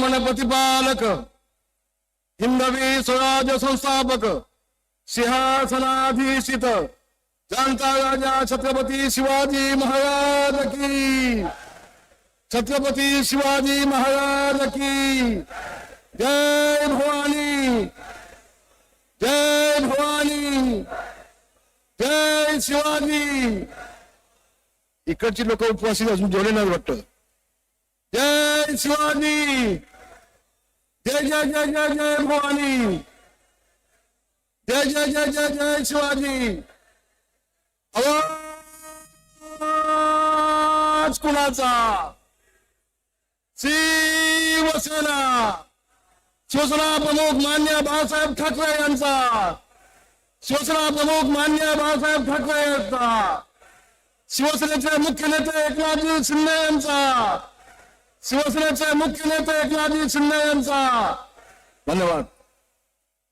मन प्रतिपालक हिंदवी स्वराज्य संस्थापक सिंहासनाधीशित जानता राजा छत्रपती शिवाजी महाराज की. छत्रपती शिवाजी महाराज की. जय भवानी जय भवानी जय शिवाजी. इकडची लोक उपवासी अजून जेवले नाही वाटतं. जय शिवाजी जय जय जय जय जय भवानी जय जय जय जय जय शिवाजी आवाज कुणाचा शिवसेना शिवसेना प्रमुख मान्य बाळासाहेब ठाकरे यांचा शिवसेना प्रमुख मान्य बाळासाहेब ठाकरे यांचा शिवसेनेचे मुख्य नेते एकनाथजी शिंदे यांचा शिवसेनेचे मुख्य नेते एकनाथजी शिंदे यांचा धन्यवाद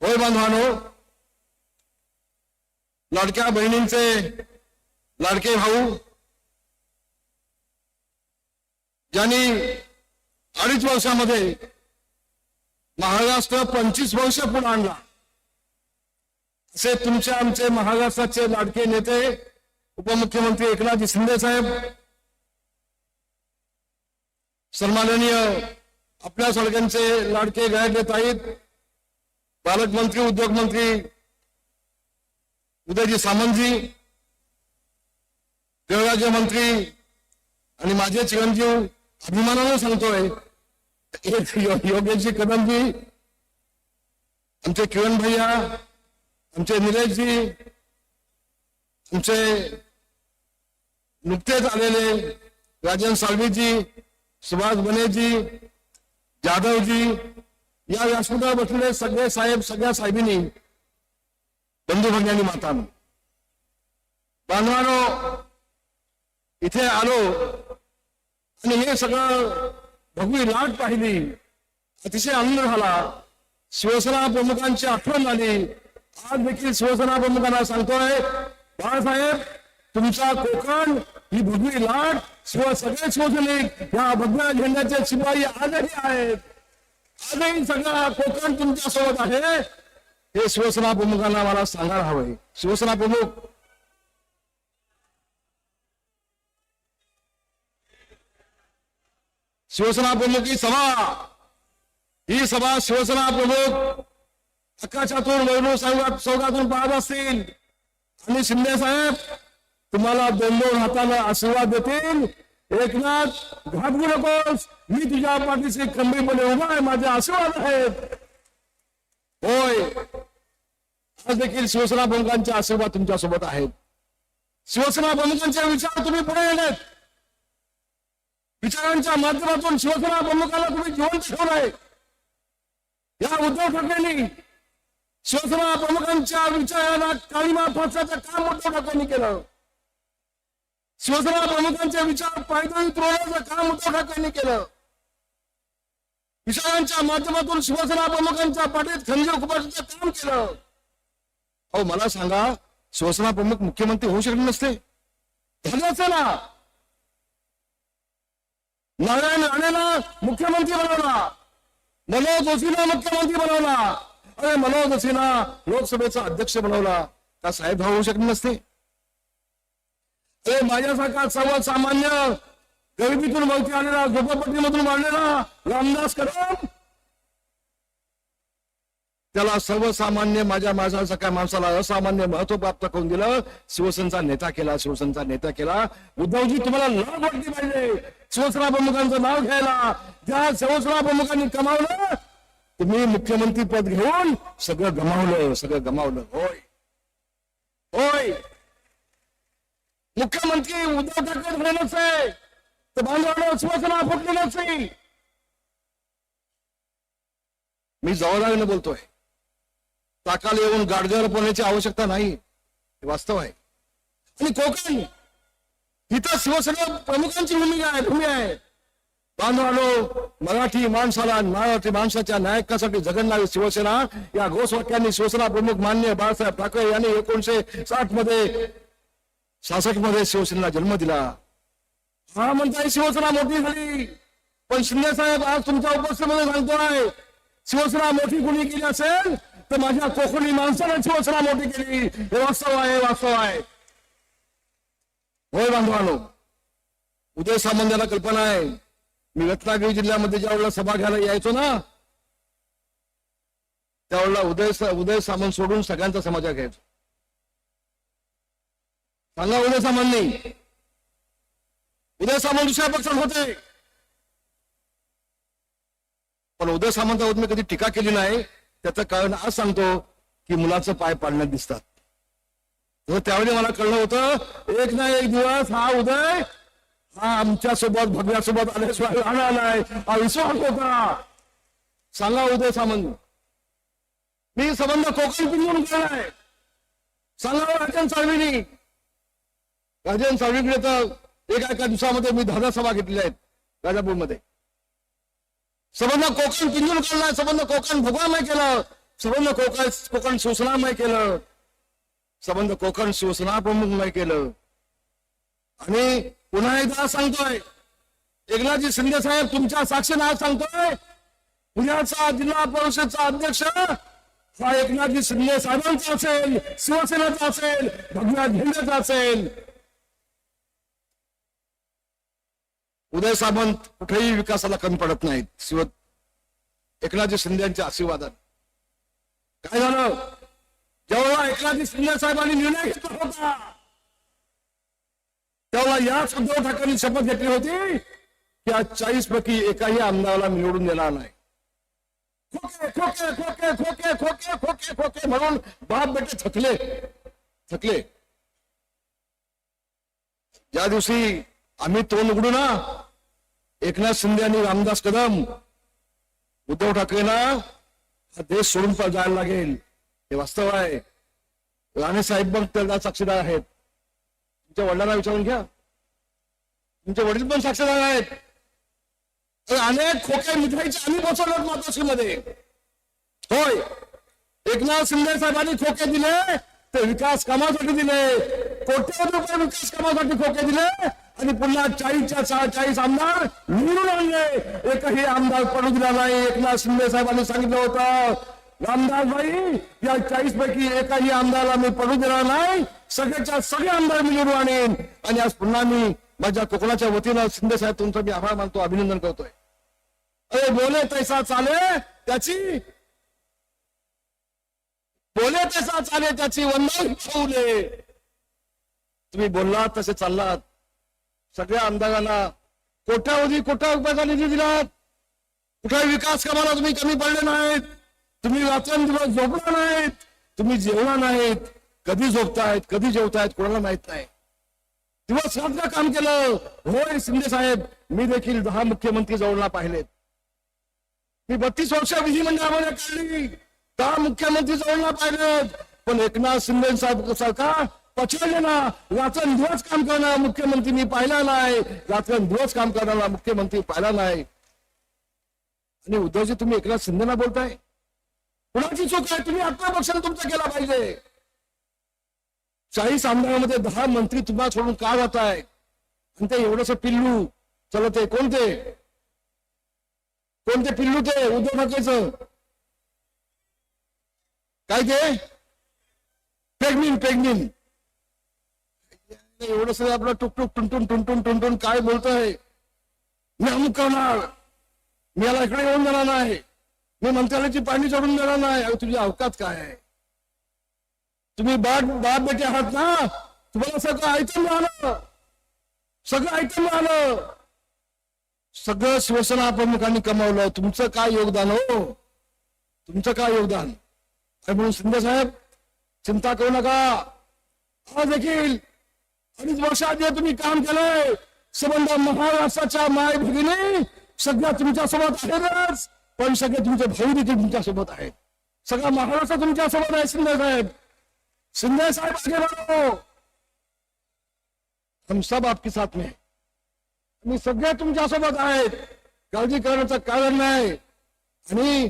होय बांधवानो लाडक्या बहिणींचे लाडके भाऊ ज्यांनी अडीच वर्षामध्ये महाराष्ट्र पंचवीस वर्ष पुढे आणला असे तुमचे आमचे महाराष्ट्राचे लाडके नेते उपमुख्यमंत्री एकनाथजी शिंदे साहेब सन्माननीय आपल्या सगळ्यांचे लाडके गायक आहेत. पालकमंत्री उद्योग मंत्री उदयजी सामंतजी गृहराज्य मंत्री आणि माझे चिरंजीव अभिमानानं सांगतोय एक योगेशजी कदमजी आमचे किरण भैया आमचे निलेशजी आमचे नुकतेच आलेले राजन साळवीजी सुभाष बनेजी जाधवजी या व्यासपीठावर बसलेले सगळे साहेब सगळ्या साहेबींनी बंधू भगिनी मातान बांधवानो इथे आलो आणि हे सगळं भगवी लाट पाहिली. अतिशय आनंद झाला. शिवसेना प्रमुखांची आठवण झाली. आज देखील शिवसेना प्रमुखांना सांगतोय बाळासाहेब तुमचा कोकण ही भगवी लाट शिव सगळे शोषले या भगव्या झेंड्याचे शिपाई आजही आहेत. आजही सगळा कोकण तुमच्यासोबत आहे. हे शिवसेना प्रमुखांना मला सांगायला हवंय. शिवसेना प्रमुख. शिवसेना प्रमुख ही सभा. ही सभा शिवसेना प्रमुख अक्काच्यातून वैभव सौगातून पाहत असतील. आणि शिंदे साहेब तुम्हाला दोन दोन हाताला आशीर्वाद देतील. एकनाथ घाबरू नकोस. मी तुझ्या पाठीशी खंबीरपणे उभा आहे. माझे आशीर्वाद आहेत. होय. आज देखील शिवसेना प्रमुखांचे आशीर्वाद तुमच्यासोबत आहेत. शिवसेना प्रमुखांचे विचार तुम्ही पुढे येणार विचारांच्या माध्यमातून शिवसेना प्रमुखाला तुम्ही जिवंत आहे या उद्धव ठाकरेंनी शिवसेना प्रमुखांच्या विचाराला काळीमा फासण्याचं काम उद्धव ठाकरेंनी केलं. शिवसेना प्रमुखांचे विचार पायदळी तुरवण्याचं काम उद्धव ठाकरेंनी केलं. विचारांच्या माध्यमातून शिवसेना प्रमुखांच्या पाठीत खंजीर खुपासाचं काम केलं. अहो मला सांगा शिवसेना प्रमुख मुख्यमंत्री होऊ शकले नसते. झाले ना. नारायण राणेला मुख्यमंत्री बनवला. मनोज जोशीला मुख्यमंत्री बनवला. अरे मनोज जोशीला लोकसभेचा अध्यक्ष बनवला. का साहेब होऊ शकले नसते? अरे माझ्यासारखा सर्वसामान्य गरिबीतून वरती आलेला झोपडपट्टीमधून वाढलेला रामदास कदम. त्याला सर्वसामान्य माझ्या माझ्यासारख्या माणसाला असामान्य महत्त्व प्राप्त करून दिलं शिवसेनेचा नेता केला शिवसेनेचा नेता केला. उद्धवजी तुम्हाला लाभ वाटली पाहिजे. शिवसेना प्रमुखांचं नाव घ्यायला. ज्या शिवसेना प्रमुखांनी कमावलं तुम्ही मुख्यमंत्री पद घेऊन सगळं गमावलं सगळं गमावलं. होय. होय. मुख्यमंत्री उद्धव ठाकरे झाले तर बांधवांना शिवसेना फुटली नसती मी जवळाने बोलतोय. ताकाला येऊन गाडग्यावर पोहण्याची आवश्यकता नाही. हे वास्तव आहे. आणि कोकण इथं शिवसेना प्रमुखांची भूमिका आहे भूमी आहे. बांधवानो मराठी माणसाला मराठी माणसाच्या नायकासाठी जगन्नारी शिवसेना या घोषवाक्यांनी शिवसेना प्रमुख मान्य बाळासाहेब ठाकरे यांनी एकोणीशे साठमध्ये सासष्टमध्ये शिवसेनेला जन्म दिला. हा म्हणताय शिवसेना मोठी झाली. पण शिंदे साहेब आज तुमच्या उपस्थितीमध्ये सांगतोय शिवसेना मोठी कुणी केली असेल तर माझ्या कोकणी माणसाने शिवसेना मोठी केली. हे वास्तव आहे वास्तव आहे. होय बांधवानो उदय सामंत कल्पना आहे. मी रत्नागिरी जिल्ह्यामध्ये ज्या वेळेला सभा घ्यायला यायचो ना त्यावेळेला उदय उदय सामंत सोडून सगळ्यांचा समाचार घ्यायचो. सांगा उद्या सामान नाही. उद्या सामान दुसऱ्या पक्षात होते. पण उदय सामंतावर मी कधी टीका केली नाही. त्याचं कारण आज सांगतो की मुलाचं पाय पाडण्यात दिसतात. त्यावेळी मला कळलं होतं एक ना एक दिवस हा उदय हा आमच्यासोबत भगव्यासोबत आल्याशिवाय राहणार नाही. हा विश्वास होता. सांगा उदय सामंत. मी संबंध कोकण पिंजून केलाय सांगा राजन साळवीनी राजन सावळीकडे तर एका एका दिवसामध्ये मी दहा सभा घेतलेल्या आहेत राजापूरमध्ये. संबंध कोकण पिंजून काढलाय सबंध कोकण भगवानमय केलं सबंध कोकण कोकण शिवसेनामय केलं संबंध कोकण शिवसेना प्रमुखमय केलं. आणि पुन्हा एकदा सांगतोय एकनाथजी शिंदे साहेब तुमच्या साक्षीने आज सांगतोय पुण्याचा जिल्हा परिषदचा अध्यक्ष हा एकनाथजी शिंदे साहेबांचा असेल शिवसेनेचा असेल भगव्या झेंड्याचा असेल. उदय सामंत कुठेही विकासाला कमी पडत नाहीत. शिव एकनाथजी शिंदे यांच्या आशीर्वादात. काय झालं? जेव्हा एकनाथजी शिंदे साहेबांनी निर्णय घेतला होता तेव्हा याच उद्धव ठाकरेंनी शपथ घेतली होती की आज चाळीस पैकी एकाही आमदाराला निवडून देणार नाही. खोके खोके खोके खोके खोके खोके खोके म्हणून बाप बेटे थकले थकले. ज्या दिवशी आम्ही तोंड उघडू ना एकनाथ शिंदे आणि रामदास कदम उद्धव ठाकरेंना हा देश सोडून जायला लागेल. हे वास्तव आहे. राणे साहेब पण त्याला साक्षीदार आहेत. तुमच्या वडिलांना विचारून घ्या. तुमचे वडील पण साक्षीदार आहेत. तर अनेक खोके मिठाईचे आम्ही बसवलं मातोश्रीमध्ये. होय. एकनाथ शिंदे साहेबांनी खोके दिले ते विकास कामासाठी दिले. कोट्यवधी रुपये विकास कामासाठी खोके दिले आणि पुन्हा चाळीसच्या चाळीस आमदार निवडून आणले एकही आमदार पडू दिला नाही. एकनाथ शिंदे साहेबांनी सांगितलं होतं रामदासबाई या चाळीस पैकी एकाही आमदाराला मी पडू देणार नाही. सगळ्याच्या सगळे आमदार मी निवडून आणेन. आणि आज पुन्हा मी माझ्या कोकणाच्या वतीनं शिंदे साहेब तुमचा मी आभार मानतो अभिनंदन करतोय. अरे बोले तैसा चाले त्याची बोले तैसा चाले त्याची वंदन ठेवले तुम्ही बोललात तसे चाललात. सगळ्या आमदारांना कोट्यावधी कोट्या रुपयाचा निधी दिलात. कुठल्याही विकास कामाला तुम्ही कमी पडले नाहीत. तुम्ही रात्रंदिवस झोपला नाहीत. तुम्ही जेवला नाहीत. कधी झोपतायत कधी जेवतायत कोणाला माहीत नाही. दिवस रात्र काम केलं. होय शिंदे साहेब मी देखील दहा मुख्यमंत्री जवळला पाहिलेत. मी बत्तीस वर्ष विधिमंडळामध्ये काढली. दहा मुख्यमंत्री जवळला पाहिलेत. पण एकनाथ शिंदे साहेब सरकार पचवले ना रात्र दिवस काम करणारा मुख्यमंत्री मी पाहिला नाही. रात्रन दिवस काम करणारा मुख्यमंत्री पाहिला नाही. आणि उद्धवजी तुम्ही एकनाथ शिंदेना बोलताय? कुणाची चूक आहे? तुम्ही आत्मपक्षाने तुमचा केला पाहिजे. चाळीस आमदारामध्ये दहा मंत्री तुम्हाला सोडून का जात आहे आणि ते एवढस पिल्लू. चला ते कोणते? कोणते पिल्लू ते? उद्धव ठाकरेचं. काय ते? प्रेग्निन प्रेग्निन एवढं सगळं आपलं टुकटुक टुनटुन टुनटुन टुनटुन काय बोलतोय? मी अमुक करणार. मी याला इकडे येऊन देणार नाही. मी मंत्रालयाची पाणी चढून देणार नाही. तुझी अवकात काय आहे? तुम्ही बाप बाप बेटे आहात ना? तुम्हाला सगळं ऐकून मिळालं सगळं ऐकून मिळालं सगळं शिवसेना प्रमुखांनी कमावलं. तुमचं काय योगदान हो? तुमचं काय योगदान? म्हणून शिंदे साहेब चिंता करू नका. हा देखील अडीच वर्षात जे तुम्ही काम केलंय. संबंध महाराष्ट्राच्या माय भगिनी सगळ्या तुमच्यासोबत आहेतच. पण सगळे तुमचे भाऊ देखील तुमच्यासोबत आहेत. सगळा महाराष्ट्र तुमच्यासोबत आहे शिंदे साहेब. शिंदे साहेब आगे बढ़ो. हम सब आपके साथ में. तुम्ही सगळे तुमच्यासोबत आहेत. काळजी करण्याचं कारण नाही. आणि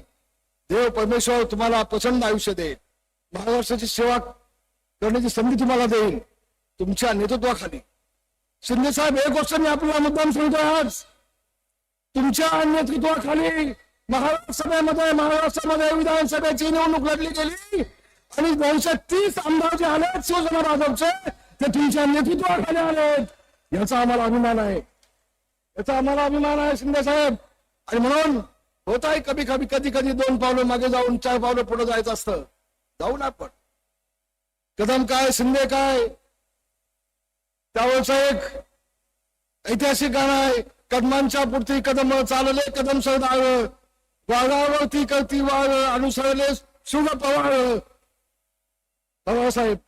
देव परमेश्वर तुम्हाला प्रचंड आयुष्य देईल. महाराष्ट्राची सेवा करण्याची संधी तुम्हाला देईल. तुमच्या नेतृत्वाखाली. शिंदे साहेब एक गोष्ट मी आपल्याला मुद्दाम सांगतो आज. तुमच्या नेतृत्वाखाली महाराष्ट्रामध्ये महाराष्ट्रामध्ये विधानसभेची निवडणूक लढली गेली. आणि दोनशे तीस आमदार जे आलेत शिवसेना भाजपचे ते तुमच्या नेतृत्वाखाली आलेत. याचा आम्हाला अभिमान आहे. याचा आम्हाला अभिमान आहे शिंदे साहेब. आणि म्हणून होत आहे कधी कधी कधी कधी दोन पावलं मागे जाऊन चार पावलं पुढे जायचं असतं. जाऊ ना आपण. कदम काय शिंदे काय? त्यावरचा एक ऐतिहासिक गाणं आहे. कदमांच्या पुरती कदम चालले कदम सरदार. वाघावरती करती वाळ अनुसरले सुग पवार. बाबासाहेब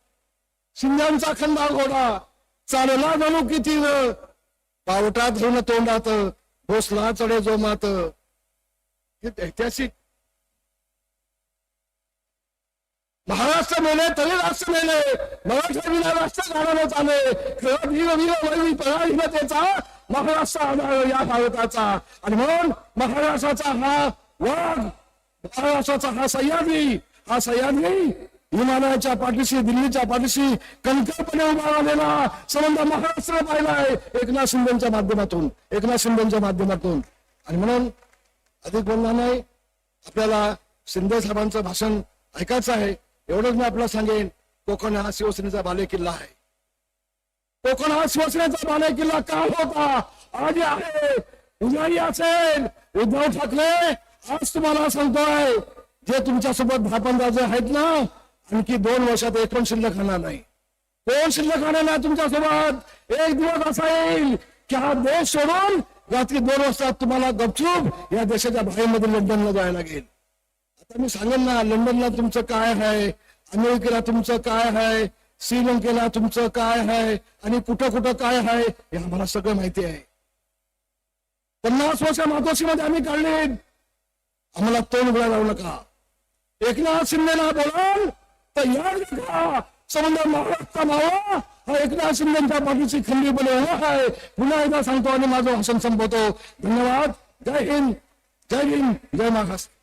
शिंद्यांचा खंदा घोडा चालला जणू किती व पावटात धरून तोंडात भोसला चढे जो मात ऐतिहासिक महाराष्ट्र मेले तरी राष्ट्र मेले. मराठा विना राष्ट्र गाण्यानं चाले वीर वीर पराधीनतेचा महाराष्ट्र आधार या भारताचा. आणि म्हणून महाराष्ट्राचा हा वाघ महाराष्ट्राचा हा सह्याद्री हा सह्याद्री हिमालयाच्या पाठीशी दिल्लीच्या पाठीशी कणकपणे उभा राहिलेला संबंध महाराष्ट्र पाहिलाय एकनाथ शिंदेच्या माध्यमातून एकनाथ शिंदेच्या माध्यमातून. आणि म्हणून अधिक बोलणार नाही. आपल्याला शिंदे साहेबांचं भाषण ऐकायचं आहे. एवढंच मी आपल्याला सांगेन कोकण हा शिवसेनेचा बालेकिल्ला आहे. कोकण हा शिवसेनेचा बालेकिल्ला का होता? आज आहे उद्याही असेल. उद्धव ठाकरे आज तुम्हाला सांगतोय जे तुमच्यासोबत दहा पंधरा जे आहेत ना आणखी दोन वर्षात एक पण शिल्लक राहणार नाही. कोण शिल्लक राहणार नाही तुमच्यासोबत? एक दिवस असा येईल की हा देश सोडून रात्री दोन वाजता तुम्हाला गपचूप या देशाच्या बाहेरमध्ये लंडनला जायला लागेल. मी सांगेन ना लंडनला तुमचं काय आहे अमेरिकेला तुमचं काय आहे श्रीलंकेला तुमचं काय आहे आणि कुठं कुठं काय आहे हे आम्हाला सगळं माहिती आहे. पन्नास वर्ष मातोश्रीमध्ये आम्ही काढले. आम्हाला तोंड उघडा लावू नका. एकनाथ शिंदेला बोलाल तर याद नका समजा महाराष्ट्र मावा हा एकनाथ शिंदेच्या पाठीची खंडी बोले आहे. पुन्हा एकदा सांगतो आणि माझं भाषण संपवतो. धन्यवाद. जय हिंद. जय हिंद. जय महाराष्ट्र.